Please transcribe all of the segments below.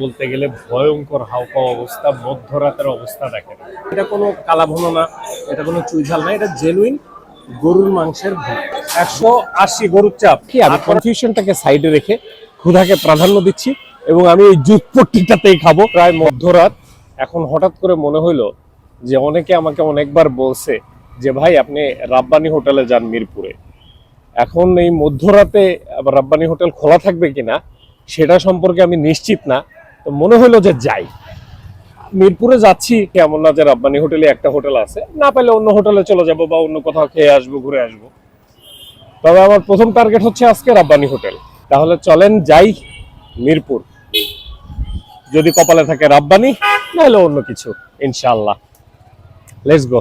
বলতে গেলে ভয়ঙ্কর হাউকা অবস্থা মধ্যরাতের অবস্থা দেখেন। এটা কোনো কালাভুনো না এটা কোনো চুইঝাল না এটা জেনুইন গরুর মাংসের একশো আশি গরুর চাপ। কি আমি কনফিউশনটাকে সাইডে রেখে ক্ষুধাকে প্রাধান্য দিচ্ছি এবং আমি এই জুটপট্টিটাতেই খাব। প্রায় মধ্যরাত এখন হঠাৎ করে মনে হইল যে অনেকে আমাকে অনেকবার বলছে যে ভাই আপনি রাব্বানি হোটেলে যান মিরপুরে। এখন এই মধ্যরাতে আবার রাব্বানি হোটেল খোলা থাকবে কিনা সেটা সম্পর্কে আমি নিশ্চিত না। তো মনে হলো যে যাই। মিরপুরে যাচ্ছি, কেমন না যে রাব্বানি হোটেলে একটা হোটেল আছে। না পেলে অন্য হোটেলে চলে যাব বা অন্য কোথাও খেয়ে আসব, ঘুরে আসব। তবে আমার প্রথম টার্গেট হচ্ছে আজকে রাব্বানি হোটেল। তাহলে চলেন যাই মিরপুর। যদি কপালে থাকে রাব্বানি, নাহলে অন্য কিছু ইনশাল্লাহ লেটস গো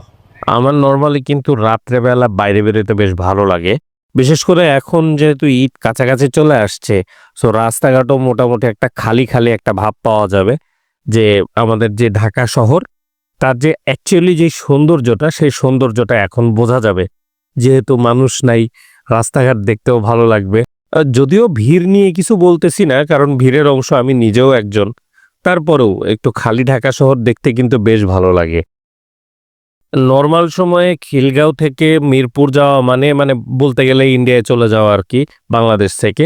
আমার নর্মালি কিন্তু রাত্রেবেলা বাইরে বেরোতে বেশ ভালো লাগে। বিশেষ করে এখন যেহেতু ঈদ কাছাকাছি চলে আসছে সো রাস্তাঘাটও মোটামুটি একটা খালি খালি একটা ভাব পাওয়া যাবে যে আমাদের যে ঢাকা শহর, তার যে অ্যাকচুয়ালি যে সৌন্দর্যটা, সেই সৌন্দর্যটা এখন বোঝা যাবে। যেহেতু মানুষ নাই, রাস্তাঘাট দেখতেও ভালো লাগবে। যদিও ভিড় নিয়ে কিছু বলতেছি না, কারণ ভিড়ের অংশ আমি নিজেও একজন, তারপরেও একটু খালি ঢাকা শহর দেখতে কিন্তু বেশ ভালো লাগে। নর্মাল সময়ে খিলগাঁও থেকে মিরপুর যাওয়া মানে মানে বলতে গেলে ইন্ডিয়ায় চলে যাওয়া আর কি, বাংলাদেশ থেকে।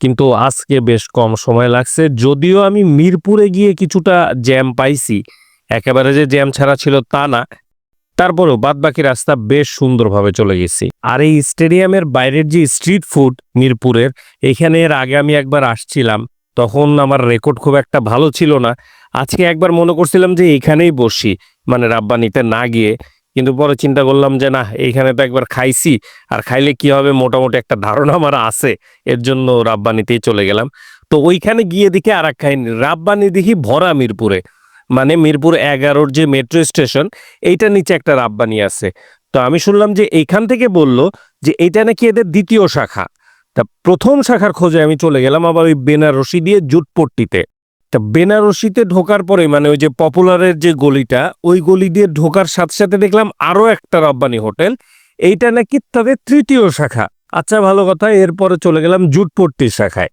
কিন্তু আজকে বেশ কম সময় লাগছে। যদিও আমি মিরপুরে গিয়ে কিছুটা জ্যাম পাইছি, একেবারে যে জ্যাম ছাড়া ছিল তা না। তারপরেও বাদবাকি রাস্তা বেশ সুন্দরভাবে চলে গেছি। আর এই স্টেডিয়ামের বাইরের যে স্ট্রিট ফুড মিরপুরের, এখানে এর আগে আমি একবার আসছিলাম। তখন আমার রেকর্ড খুব একটা ভালো ছিল না। আজকে একবার মনে করছিলাম যে এখানেই বসি মানে রাব্বানিতে না গিয়ে। কিন্তু পরে চিন্তা করলাম যে না, এইখানে তো একবার খাইছি, আর খাইলে কি হবে? মোটামুটি একটা ধারণা আমার আছে, এর জন্য রাব্বানিতেই চলে গেলাম। তো ওইখানে গিয়ে দেখি আর এক খাইনি। রাব্বানি দেখি ভরা মিরপুরে মানে মিরপুর এগারোর যে মেট্রো স্টেশন এইটা নিচে একটা রাব্বানি আছে। তো আমি শুনলাম যে এইখান থেকে বলল যে এইটা নাকি এদের দ্বিতীয় শাখা। তা প্রথম শাখার খোঁজে আমি চলে গেলাম আবার ওই বেনারসি দিয়ে জুটপট্টিতে। তা বেনারসিতে ঢোকার পরে মানে ওই যে পপুলারের যে গলিটা, ওই গলি দিয়ে ঢোকার সাথে সাথে দেখলাম আরও একটা রব্বানি হোটেল। এইটা নাকি তাদের তৃতীয় শাখা। আচ্ছা ভালো কথা, এরপরে চলে গেলাম জুটপট্টির শাখায়।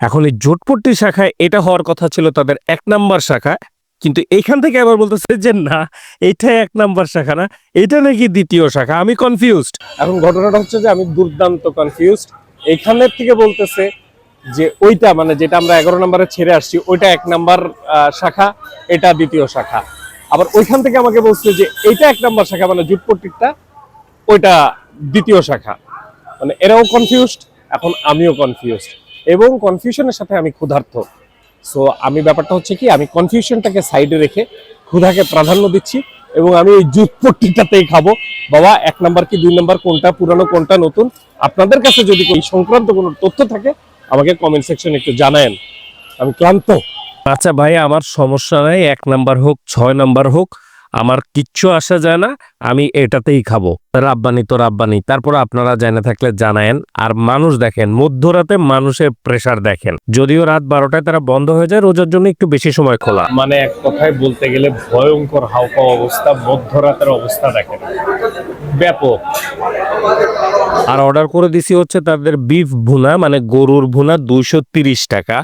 এখন এই জুটপট্টির শাখায় এটা হওয়ার কথা ছিল তাদের এক নাম্বার শাখা, কিন্তু এইখান থেকে আবার বলতেছে যে না এইটা এক নাম্বার শাখা না, এটা নাকি দ্বিতীয় শাখা। আমি কনফিউজড এখন ঘটনাটা হচ্ছে যে আমি দুর্দান্ত কনফিউজড এইখানের থেকে বলতেছে যে ওইটা মানে যেটা আমরা এগারো নম্বরে ছেড়ে আসছি, ওইটা এক নাম্বার শাখা, এটা দ্বিতীয় শাখা। আবার ওইখান থেকে আমাকে বলছে যে এইটা এক নাম্বার শাখা মানে জুটপট্টিটা, ওইটা দ্বিতীয় শাখা। মানে এরাও কনফিউজড এখন আমিও কনফিউজড এবং কনফিউশনের সাথে আমি ক্ষুধার্ত। সো আমি ব্যাপারটা হচ্ছে কি, আমি কনফিউশনটাকে সাইডে রেখে ক্ষুধাকে প্রাধান্য দিচ্ছি। এবং আমি এই জুতপট্টিটাতেই খাব। বাবা, এক নাম্বার কি, দুই নাম্বার, কোনটা পুরানো, কোনটা নতুন? আপনাদের কাছে যদি এই সংক্রান্ত কোনো তথ্য থাকে, আমাকে কমেন্ট সেকশনে একটু জানায়েন। আমি ক্লান্ত। আচ্ছা ভাই, আমার সমস্যা নাই, এক নাম্বার হোক, ছয় নাম্বার হোক। আমার কিচ্ছু আসা যায় না আমি এটাতেই খাব। রাব্বানি তো রাব্বানি। তারপর আপনারা জানা থাকলে জানায়েন। আর মানুষ দেখেন মধ্যরাতে মানুষের প্রেশার দেখেন। যদিও রাত বারোটায় তারা বন্ধ হয়ে যায় রোজার জন্য একটু বেশি সময় খোলা। মানে এক কথায় বলতে গেলে ভয়ঙ্কর হাওকা অবস্থা মধ্যরাতের অবস্থা দেখেন। ব্যাপক। আর অর্ডার করে দিছি হচ্ছে তাদের বিফ ভুনা মানে গরুর ভুনা দুইশো তিরিশ টাকা।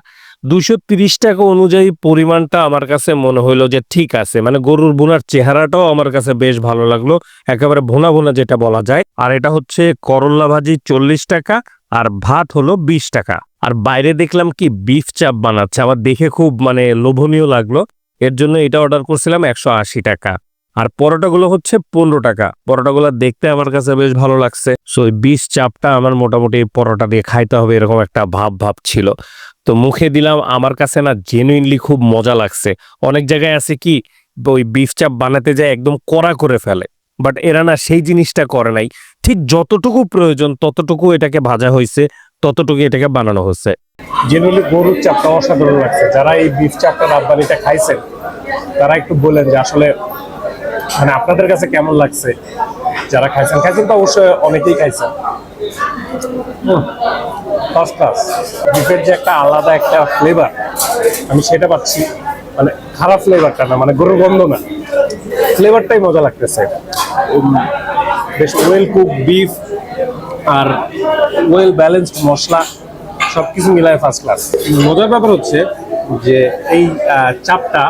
দুইশো তিরিশ টাকা অনুযায়ী পরিমাণটা আমার কাছে মনে হইল যে ঠিক আছে। মানে গরুর বোনার চেহারাটাও আমার কাছে বেশ ভালো লাগল। একেবারে ভুনা ভুনা যেটা বলা যায়। আর এটা হচ্ছে করল্লা ভাজি চল্লিশ টাকা আর ভাত হলো বিশ টাকা। আর বাইরে দেখলাম কি বিফ চাপ বানাচ্ছে। আমার দেখে খুব মানে লোভনীয় লাগল। এর জন্য এটা অর্ডার করছিলাম একশো আশি টাকা। আর পরোটাগুলো হচ্ছে পনেরো টাকা। পরোটাগুলো দেখতে আমার কাছে বেশ ভালো লাগছে। সো বিষ চাপটা আমার মোটামুটি পরোটা দিয়ে খাইতে হবে এরকম একটা ভাব ভাব ছিল। তো মুখে দিলাম, আমার কাছে না জেনুইনলি খুব মজা লাগছে। অনেক জায়গায় আছে কি, ওই বিফ চাপ বানাতে যায় একদম কড়া করে ফেলে বাট এরা না সেই জিনিসটা করে নাই। ঠিক যতটুকু প্রয়োজন ততটুকু এটাকে ভাজা হয়েছে, ততটুকু এটাকে বানানো হচ্ছে জেনারেলি গরুর চাপটা অসাধারণ লাগছে। যারা এই বিফ চাপটা রাব্বানিটা খাইছেন, তারা একটু বলেন যে আসলে মানে আপনাদের কাছে কেমন লাগছে? যারা খাইছেন খাইছেন তো অবশ্যই অনেকেই খাইছেন। ফার্স্ট ক্লাস বিফের যে একটা আলাদা একটা ফ্লেভার আমি সেটা পাচ্ছি। মানে খারাপ ফ্লেভারটা না মানে গরুর গন্ধ না। ফ্লেভারটাই মজা লাগতেছে। বেশ ওয়েল কুক বিফ আর ওয়েল ব্যালেন্সড মশলা, সবকিছু মিলায় ফার্স্ট ক্লাস মজার ব্যাপার হচ্ছে যে এই চাপটা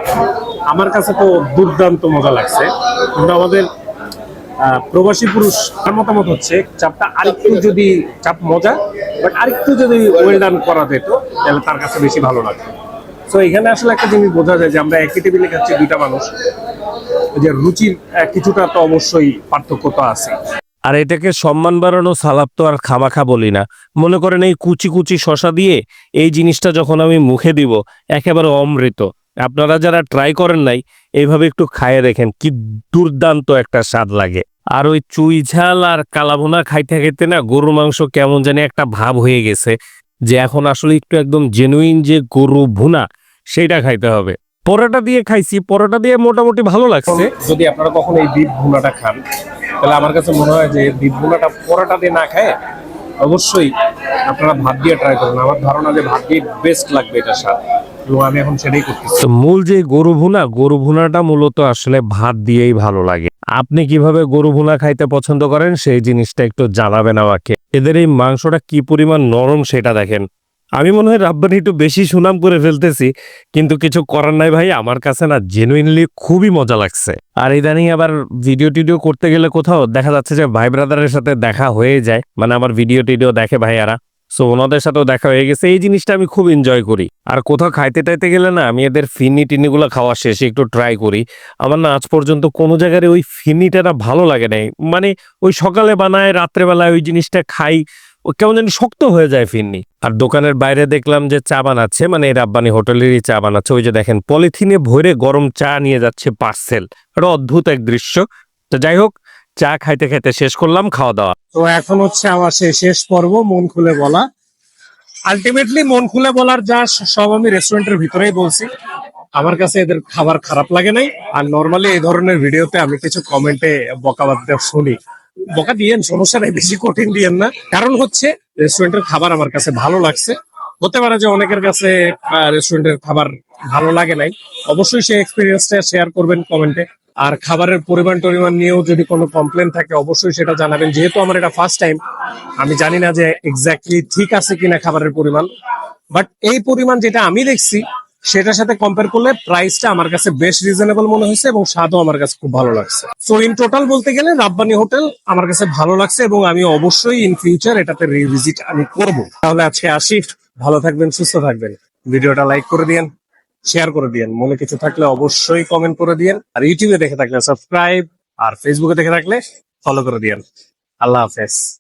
আমার কাছে তো দুর্দান্ত মজা লাগছে। কিন্তু আমাদের প্রবাসী পুরুষ তার মতামত হচ্ছে, চাপটা আরেকটু যদি চাপ মজা বাট আরেকটু যদি ওয়েল ডান করা যেত, তাহলে তার কাছে বেশি ভালো লাগতো। তো এখানে আসলে একটা জিনিস বোঝা যায় যে আমরা একই টেবিলে খাচ্ছি দুইটা মানুষ, যে রুচির কিছুটা তো অবশ্যই পার্থক্য তো আছে। আর এটাকে সম্মান বাড়ানো সালাদ তো আর খামাখা বলি না। মনে করেন এই কুচি কুচি শশা দিয়ে এই জিনিসটা যখন আমি মুখে দিব, একেবারে অমৃত। আপনারা যারা ট্রাই করেন নাই, এইভাবে একটু খায়ে দেখেন কি দুর্দান্ত একটা স্বাদ লাগে। আর ওই চুই ঝাল আর কালাভুনা খাইতে খাইতে না গরুর মাংস কেমন জানি একটা ভাব হয়ে গেছে, যে এখন আসলে একটু একদম জেনুইন যে গরু ভুনা, সেইটা খাইতে হবে। পরোটা দিয়ে খাইছি, পরোটা দিয়ে মোটামুটি ভালো লাগছে। যদি আপনারা কখনো এই বিপ ভুনাটা খান, তাহলে আমার কাছে মনে হয় যে বিপ ভুনাটা পরোটা দিয়ে না খায় অবশ্যই আপনারা ভাত দিয়ে ট্রাই করুন। আমার ধারণা যে ভাত দিয়ে বেস্ট লাগবে এটা স্বাদ। আমি এখন সেটাই করতেছি। মূল যে গরু ভুনা, গরু ভুনাটা মূলত আসলে ভাত দিয়েই ভালো লাগে। আপনি কীভাবে গরু ভুনা খাইতে পছন্দ করেন, সেই জিনিসটা একটু জানাবেন আমাকে। এদের এই মাংসটা কি পরিমাণ নরম সেটা দেখেন। আমি মনে হয় রাব্বানি একটু বেশি সুনাম করে ফেলতেছি, কিন্তু কিছু করার নাই ভাই, আমার কাছে না জেনুইনলি খুবই মজা লাগছে। আর ইদানিং আবার ভিডিও টিডিও করতে গেলে কোথাও দেখা যাচ্ছে যে ভাই ব্রাদারের সাথে দেখা হয়ে যায় মানে আমার ভিডিও টিডিও দেখে ভাইয়ারা। সো ওনাদের সাথেও দেখা হয়ে গেছে। এই জিনিসটা আমি খুব এনজয় করি। আর কোথাও খাইতে টাইতে গেলে না, আমি এদের ফিনি টিনিগুলো খাওয়া শেষে একটু ট্রাই করি। আমার না আজ পর্যন্ত কোনো জায়গায় ওই ফিনিটা না ভালো লাগে নাই। মানে ওই সকালে বানায় রাত্রেবেলায় ওই জিনিসটা খাই, ও কেমন জানি শক্ত হয়ে যায় ফিন্নি আর দোকানের বাইরে দেখলাম যে চা বানাচ্ছে মানে এই রাব্বানি হোটেলেরই চা বানাচ্ছে। ওই যে দেখেন, পলিথিনে ভরে গরম চা নিয়ে যাচ্ছে পার্সেল। এটা অদ্ভুত এক দৃশ্য। তো যাই হোক চা খাইতে খাইতে শেষ করলাম, খাওয়া দাওয়া। তো এখন হচ্ছে আমার সেই শেষ পর্ব, মন খুলে বলা। আলটিমেটলি মন খুলে বলার যা সব আমি রেস্টুরেন্টের ভিতরেই বলছি। আমার কাছে এদের খাবার খারাপ লাগে নাই। আর নর্মালি এই ধরনের ভিডিওতে আমি কিছু কমেন্টে বকাবাদ শুনি। বকা দিয়েন সমস্যা নাই বেশি কঠিন দিয়েন না। কারণ হচ্ছে রেস্টুরেন্টের খাবার আমার কাছে ভালো লাগছে। হতে পারে যে অনেকের কাছে রেস্টুরেন্টের খাবার ভালো লাগে নাই। অবশ্যই সেই এক্সপিরিয়েন্সটা শেয়ার করবেন কমেন্টে আর খাবারের পরিমাণ টরিমাণ নিয়েও যদি কোনো কমপ্লেন থাকে, অবশ্যই সেটা জানাবেন। যেহেতু আমার এটা ফার্স্ট টাইম আমি জানি না যে এক্স্যাক্টলি ঠিক আছে কিনা খাবারের পরিমাণ। বাট এই পরিমাণ যেটা আমি দেখছি, সেটার সাথে কম্পেয়ার করলে প্রাইসটা আমার কাছে বেশ রিজনেবল মনে হয়েছে এবং স্বাদও আমার কাছে খুব ভালো লাগছে। সো ইন টোটাল বলতে গেলে রাব্বানি হোটেল আমার কাছে ভালো লাগছে এবং আমি অবশ্যই ইন ফিউচার এটাতে রিভিজিট আমি করব। তাহলে আজকে আসি। ভালো থাকবেন, সুস্থ থাকবেন। ভিডিওটা লাইক করে দিয়েন। শেয়ার করে দিয়েন। মনে কিছু থাকলে অবশ্যই কমেন্ট করে দিয়েন। আর ইউটিউবে দেখে থাকলে সাবস্ক্রাইব আর ফেসবুকে দেখে থাকলে ফলো করে দিয়েন। আল্লাহ হাফেজ।